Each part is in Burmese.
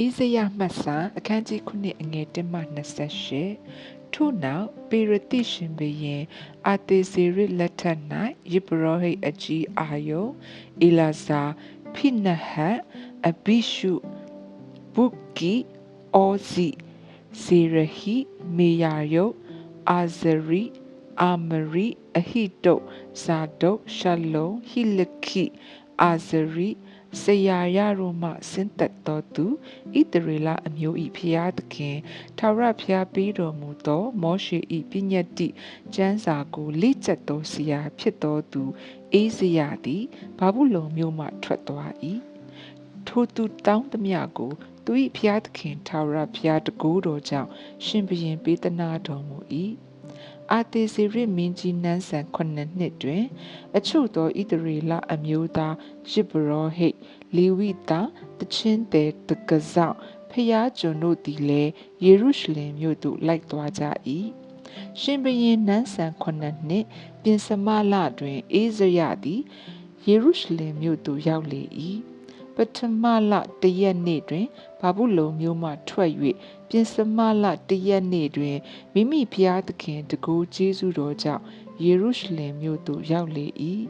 အေးစရမှတ်စာအခန်းကြီး9အငယ်1မှ28ထို့နောက်ပေရတိရှင်ဘရင်အာတေဇေရလက်ထက်၌ယေဘရဟိတ်အကြီးအာယုအီလာဇာဖိနဟတ်အဘိရှုဘုကီအောဇီဇေရဟိမေယာယုအာဇရီအာမရီအဟိတုဇာဒုတ်ရှလုံဟိလခိအာဇရီ ဆရာရတို့မှဆင်းသက်တော်သူဣတရေလအမျိုး၏ဖျားသခင်ထာဝရဖျားပေးတော်မူသော မောရှေ၏ပညတ်တိကျမ်းစာကိုလေ့ကျက်သောဆရာဖြစ်တော်သူအေးစရာသည်ဘာဘူးလုံမျိုးမှထွက်သွား၏ထိုသူတောင်းသမျှကိုသူ၏ဖျားသခင်ထာဝရဖျားတကူတော်ကြောင့်ရှင်ဘရင်ပေးသနာတော်မူ၏ အာတေစီရမင်းကြီးနန်းဆန်ခုနှစ်နှစ်တွင် အချို့သောဣသရေလအမျိုးသားယစ်ဘရောဟိတ်လေဝိသားတချင်းတဲ့တကဆောက်ဖျားကျွန်တို့သည်လည်းယေရုရှလင်မြို့သို့လိုက်သွားကြ၏ရှင်ဘရင်နန်းဆန်ခုနှစ်နှစ်ပြင်စမလတွင်အေးဇရသည်ယေရုရှလင်မြို့သို့ရောက်လေ၏ ပထမလတရက်နေ့တွင်ဘာဘူးလုံမျိုးမှထွက်၍ပြင်စမလတရက်နေ့တွင်မိမိဖျားသခင်တကူကျေးဇူးတော်ကြောင့်ယေရုရှလင်မြို့သို့ရောက်လေ၏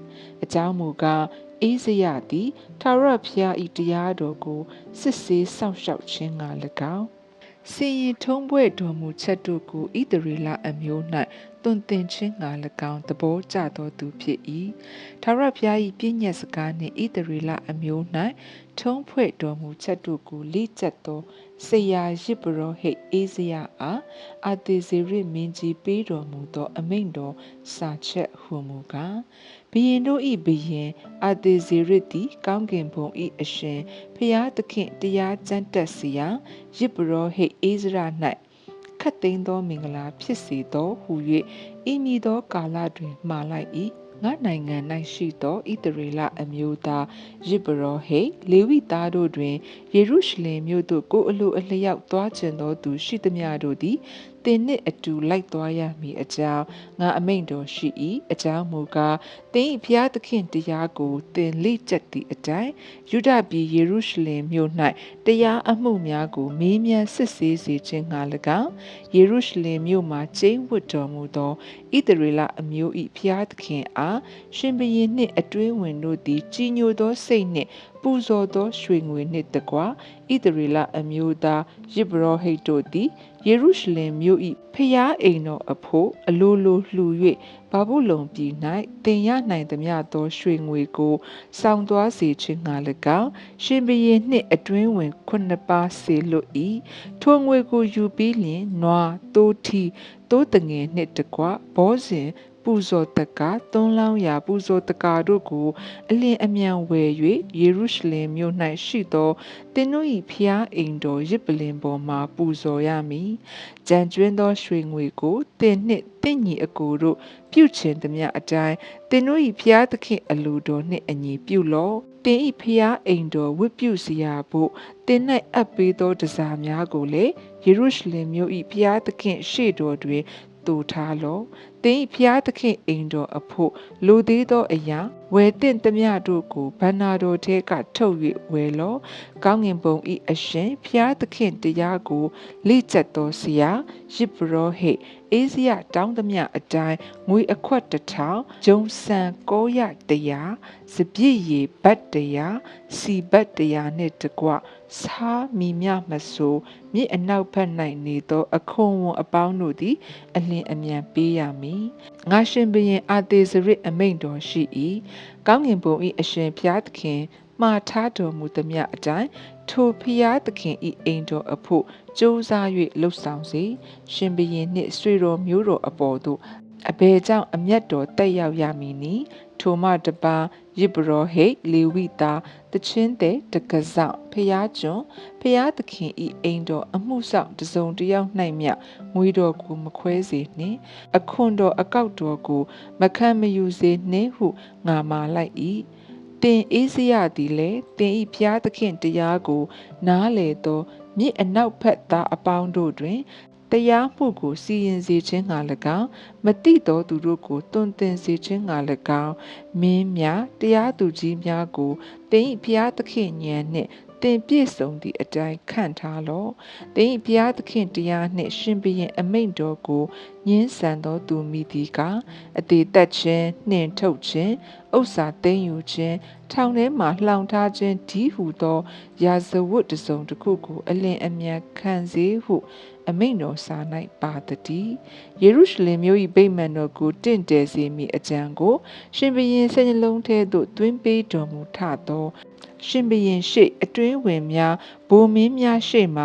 အကြောင်းမူကားအေးစရသည်ထာဝရဘုရား၏တရားတော်ကိုစစ်ဆေးစောင့်ရှောက်ခြင်းငှာ၎င်းစင်ရင်ထုံးပွဲတော်မူချက်တို့ကိုဣသရေလအမျိုး၌ တွင်တင်ခြင်းငှာ၎င်းသဘောကျသောသူဖြစ်၏ထာဝရဘုရား၏ပြည့်ညတ်စကားနှင့်ဣသရေလအမျိုး၌ထုံးဖွဲ့တော်မူချက်တို့ကိုလေ့ကျက်သောဆရာရစ်ဘရောဟိတ်အေးစရာအားအာတေဇေရမင်းကြီးပေးတော်မူသော အမိန့်တော်စာချက်ဟုမူကားဘုရင်တို့၏ဘုရင်အာတေဇေရသည် ကောင်းကင်ဘုံ၏အရှင်ဖျားသခင်တရားကျမ်းတက်စီရာရစ်ဘရောဟိတ်အေးစရာ၌ ခတ်သိမ်းသောမင်္ဂလာဖြစ်စေသောဟု၍ဤမည်သောကာလတွင်မှာလိုက်၏ငါနိုင်ငံ၌ရှိသောဣသရေလအမျိုးသားယစ်ဘရောဟိလေဝိသားတို့တွင်ယေရုရှလင်မြို့သို့ကိုအလိုအလျောက်သွားကျင်သောသူရှိသမျှတို့သည် တင်နှင့်အတူလိုက်သွားရမည်အကြောင်းငါအမိန့်တော်ရှိ၏အကြောင်းမူကားတင်း၏ဖျားသခင်တရားကိုတင်လေ့ကျက်သည့်အတိုင်းယူဒပြည်ယေရုရှလင်မြို့၌တရားအမှုများကိုမေးမြန်းစစ်ဆေးစေခြင်းငှာ၎င်းယေရုရှလင်မြို့မှာကျိန်းဝတ်တော်မူသောဣသရေလအမျိုး၏ဖျားသခင်အားရှင်ဘရင်နှင့်အတွင်းဝင်တို့သည်ကြီးညိုသောစိတ်နှင့်ပူဇော်သောရွှေငွေနှင့်တကွာဣသရေလအမျိုးသားယေဘရဟိတ်တို့သည်ယေရုရှလင်မြို့၏ဖျားအိမ်တော်အဖို့အလိုလိုလှူ၍ဘာဘူးလုံပြည်၌တင်ရနိုင်သမျှသောရွှေငွေကိုစောင်းသွားစေခြင်းငှာ၎င်းရှင်ဘရင်နှင့်အတွင်းဝင်ခုနှစ်ပါးစေလွတ်၏ထိုငွေကိုယူပြီးလျင်နွားတိုးထီတိုးတငယ်နှင့်တကွဘောဇင် ပူဇော်တကာသွန်းလောင်းရာပူဇော်တကာတို့ကို အလင်းအမြန်ဝယ်၍ယေရုရှလင်မြို့၌ရှိသောတင်းတို့၏ဖျားအိမ်တော်ရစ်ပလင်ပေါ်မှပူဇော်ရမည်။ကြံကျွင်းသောရွှေငွေကိုတင်းနှင့်တင့်ညီအကိုတို့ပြုချင်သည်များအတိုင်းတင်းတို့၏ဖျားသခင်အလိုတော်နှင့်အညီပြုလော့။တင်း၏ဖျားအိမ်တော်ဝတ်ပြုစရာဖို့တင်း၌အပ်ပေးသောတစားများကိုလည်းယေရုရှလင်မြို့၏ဖျားသခင်ရှေ့တော်တွင်တူထားလောသင်ဖျားသခင်အိမ်တော်အဖို့လူသေးသောအရာဝယ်တင့်သမျှတို့ကိုဘန္နာတော်ထဲကထုတ်၍ဝယ်လောကောင်းငင်ဘုံဤအရှင်ဖျားသခင်တရားကိုလေ့ကျက်တော်ဆရာယစ်ဘရောဟိတ်အေးစရတောင်းသမျှအတိုင်းငွေအခွက်တစ်ထောင်ဂျုံဆန်ကောရတရာစပြည့်ရည်ဘတ်တရာစီဘတ်တရာနှင့်တကွဆားမိမြမဆိုးမြစ်အနောက်ဘက်၌နေသောအခွန်ဝန်အပေါင်းတို့သည်အလင်းအမြန်ပေးရမည်ငါရှင်ဘရင်အာတေဇရစ်အမိန့်တော်ရှိ၏ကောင်းငင်ဘုံ၏အရှင်ဖျားသခင်မှားထားတော်မူသမျှအတိုင်းထိုဖျားသခင်၏အိမ်တော်အဖို့ကြိုးစား၍လှုပ်ဆောင်စေရှင်ဘရင်နှင့်ဆွေတော်မျိုးတော်အပေါ်သို့ အဘယ်ကြောင့်အမျက်တော်တက်ရောက်ရမည်နည်းထိုမှတပါယစ်ဘရောဟိတ်လေဝိသားတချင်းတဲ့တကဆောက်ဖျားကျွန်ဖျားသခင်ဤအိမ်တော်အမှုဆောင်တစုံတယောက်၌မြငွေတော်ကိုမခွဲစေနှင့်အခွန်တော်အကောက်တော်ကိုမခံမယူစေနှင့်ဟုငါမာလိုက်၏တင်အေးစရသည်လေတင်ဤဖျားသခင်တရားကို နားလေသောမြစ်အနောက်ဖက်သားအပေါင်းတို့တွင် တရားမှုကိုစီရင်စေခြင်းငှာ၎င်းမတိတော်သူတို့ကိုတွင်တင်စေခြင်းငှာ၎င်းမင်းများတရားသူကြီးများကိုတင်း၏ဖျားသခင်ဉာဏ်နှင့်တင်ပြည့်စုံသည့်အတိုင်းခန့်ထားလော့သင်၏ဘုရားသခင်တရားနှင့်ရှင်ဘုရင်အမိန့်တော်ကိုညှင်းဆန်သောသူမိသည်ကအသေးသက်ခြင်းနှင်ထုတ်ခြင်းဥစ္စာသိမ်းယူခြင်းထောင်ထဲမှလှောင်ထားခြင်းဒီဟုသော ရာဇဝတ်တစ်စုံတစ်ခုကိုအလင်းအမြန်ခံစေဟု အမိန့်တော်စာ၌ပါသည်ယေရုရှလင်မြို့၏ဗိမာန်တော်ကိုတင့်တယ်စေမည်အကြံကို ရှင်ဘုရင်စိတ်နှလုံးထဲသို့သွင်းပေးတော်မူထသောရှင်ဘရင်ရှိအတွင်းဝင်များဘိုးမင်းများရှိမှ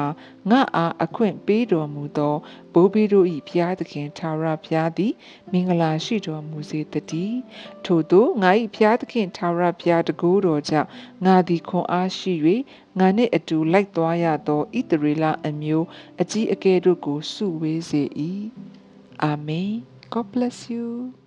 ငါအားအခွင့်ပေးတော်မူသောဘိုးဘီတို့၏ဘုရားသခင်ထာဝရဘုရားသည် မင်္ဂလာရှိတော်မူစေတည်းထို့သောငါ၏ဘုရားသခင်ထာဝရဘုရားတကူတော်ကြောင့်ငါသည်ခွန်အားရှိ၍ငါနှင့်အတူလိုက်သွားရသောဣသရေလအမျိုးအကြီးအကဲတို့ကိုစုဝေးစေ၏အာမင် God bless you